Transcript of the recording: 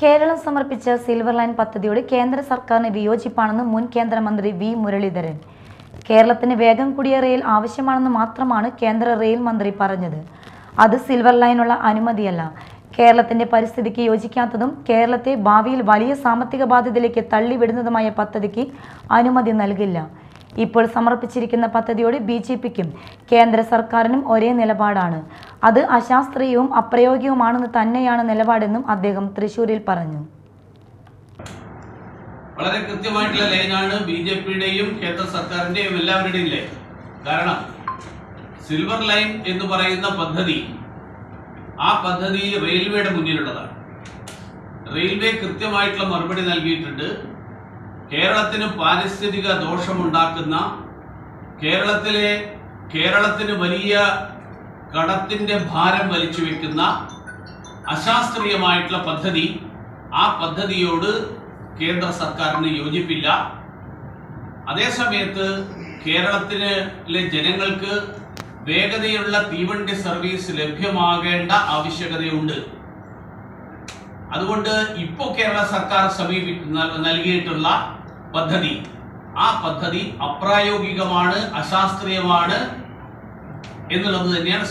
കേരളം സമർപ്പിച്ച silver line പദ്ധതിയോട് കേന്ദ്ര സർക്കാരിന് വിയോജിപ്പാണെന്ന് മുൻ കേന്ദ്രമന്ത്രി വി മുരളീധരൻ. കേരളത്തിന് വേഗം കൂടിയ റെയിൽ ആവശ്യമാണെന്ന് മാത്രമാണ് കേന്ദ്ര റെയിൽ മന്ത്രി പറഞ്ഞത്. അത് സിൽവർ ലൈനുള്ള അനുമതിയല്ല. കേരളത്തിന്റെ പരിസ്ഥിതിക്ക് യോജിക്കാത്തതും കേരളത്തെ ഭാവിയിൽ വലിയ സാമ്പത്തിക ബാധ്യതയിലേക്ക് തള്ളിവിടുന്നതുമായ പദ്ധതിക്ക് അനുമതി നൽകില്ല. ഇപ്പോൾ സമർപ്പിച്ചിരിക്കുന്ന പദ്ധതിയോട് ബി കേന്ദ്ര സർക്കാരിനും ഒരേ നിലപാടാണ്. അത് അശാസ്ത്രീയവും അപ്രയോഗികവുമാണെന്ന് തന്നെയാണ് നിലപാടെന്നും അദ്ദേഹം തൃശൂരിൽ പറഞ്ഞു. വളരെ കൃത്യമായിട്ടുള്ള ലൈനാണ് ബി ജെ പിയുടെയും കേന്ദ്ര സർക്കാരിന്റെയും എല്ലാവരുടെയും ലൈൻ. കാരണം സിൽവർ ലൈൻ എന്ന് പറയുന്ന പദ്ധതി ആ പദ്ധതി റെയിൽവേയുടെ മുന്നിലുള്ളതാണ്. റെയിൽവേ കൃത്യമായിട്ടുള്ള മറുപടി നൽകിയിട്ടുണ്ട്. കേരളത്തിന് പാരിസ്ഥിതിക ദോഷമുണ്ടാക്കുന്ന കേരളത്തിലെ കേരളത്തിന് വലിയ കടത്തിന്റെ ഭാരം വലിച്ചു വെക്കുന്ന അശാസ്ത്രീയമായിട്ടുള്ള പദ്ധതി ആ പദ്ധതിയോട് കേന്ദ്ര സർക്കാരിന് യോജിപ്പില്ല. അതേസമയത്ത് കേരളത്തിലെ ജനങ്ങൾക്ക് വേഗതയുള്ള തീവണ്ടി സർവീസ് ലഭ്യമാകേണ്ട ആവശ്യകതയുണ്ട്. അതുകൊണ്ട് ഇപ്പോൾ കേരള സർക്കാർ സമീപിക്കുന്ന നൽകിയിട്ടുള്ള പദ്ധതി ആ പദ്ധതി അപ്രായോഗികമാണ് അശാസ്ത്രീയമാണ് എന്നുള്ളത് തന്നെയാണ്